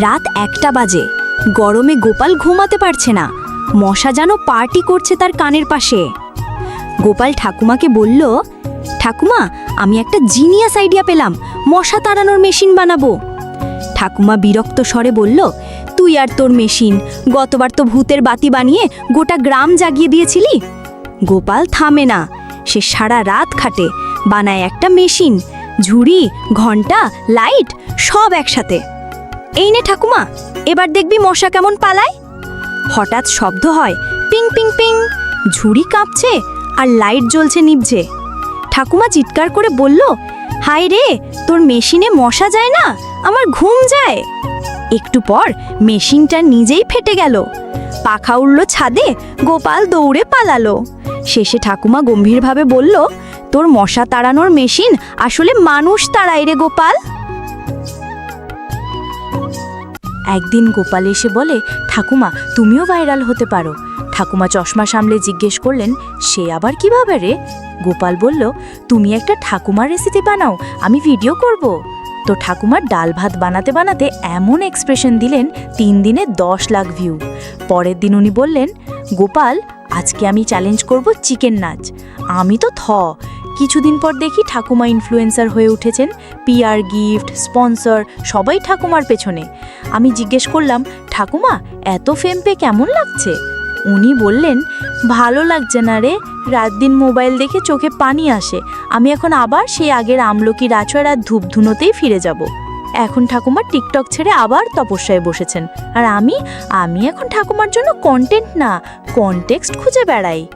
রাত একটা বাজে। গরমে গোপাল ঘুমাতে পারছে না। মশা যেন পার্টি করছে তার কানের পাশে। গোপাল ঠাকুমাকে বলল, ঠাকুমা, আমি একটা জিনিয়াস আইডিয়া পেলাম। মশা তাড়ানোর মেশিন বানাবো। ঠাকুমা বিরক্ত স্বরে বলল, তুই আর তোর মেশিন, গতবার তো ভূতের বাতি বানিয়ে গোটা গ্রাম জাগিয়ে দিয়েছিলি? গোপাল থামে না। সে সারা রাত খাটে, বানায় একটা মেশিন। ঝুড়ি, ঘণ্টা, লাইট, সব একসাথে। এই নে ঠাকুমা, এবার দেখবি মশা কেমন পালায়। হঠাৎ শব্দ হয়, পিং পিং পিং। ঝুড়ি কাঁপছে আর লাইট জ্বলছে নিভছে। ঠাকুমা চিৎকার করে বলল হাই রে, তোর মেশিনে মশা যায় না? আমার ঘুম যায়। একটু পর মেশিনটা নিজেই ফেটে গেল। পাখা উড়ল ছাদে, গোপাল দৌড়ে পালালো। শেষে ঠাকুমা গম্ভীরভাবে বলল, তোর মশা তাড়ানোর মেশিন আসলে মানুষ তাড়ায় রে গোপাল। একদিন গোপাল এসে বলে, ঠাকুমা, তুমিও ভাইরাল হতে পারো। ঠাকুমা চশমা সামলে জিজ্ঞেস করলেন, সে আবার কীভাবে রে? গোপাল বলল, তুমি একটা ঠাকুমার রেসিপি বানাও, আমি ভিডিও করব। তো ঠাকুমার ডাল ভাত বানাতে বানাতে এমন এক্সপ্রেশন দিলেন, তিন দিনে দশ লাখ ভিউ পরের দিন উনি বললেন, গোপাল, আজকে আমি চ্যালেঞ্জ করব চিকেন নাচ। আমি তো থ কিছুদিন পর দেখি ঠাকুমা ইনফ্লুয়েন্সার হয়ে উঠেছেন। পিআর গিফট স্পন্সর সবাই ঠাকুমার পেছনে। আমি জিজ্ঞেস করলাম, ঠাকুমা, এত ফেম পে কেমন লাগছে? উনি বললেন, ভালো লাগছে না রে। রাত দিন মোবাইল দেখে চোখে পানি আসে। আমি এখন আবার সেই আগের আমলকি রাছড় আর ধূপধুনোতেই ফিরে যাব। এখন ঠাকুমা টিকটক ছেড়ে আবার তপস্যায় বসেছেন। আর আমি আমি এখন ঠাকুমার জন্য কন্টেন্ট না কনটেক্সট খুঁজে বেড়াই।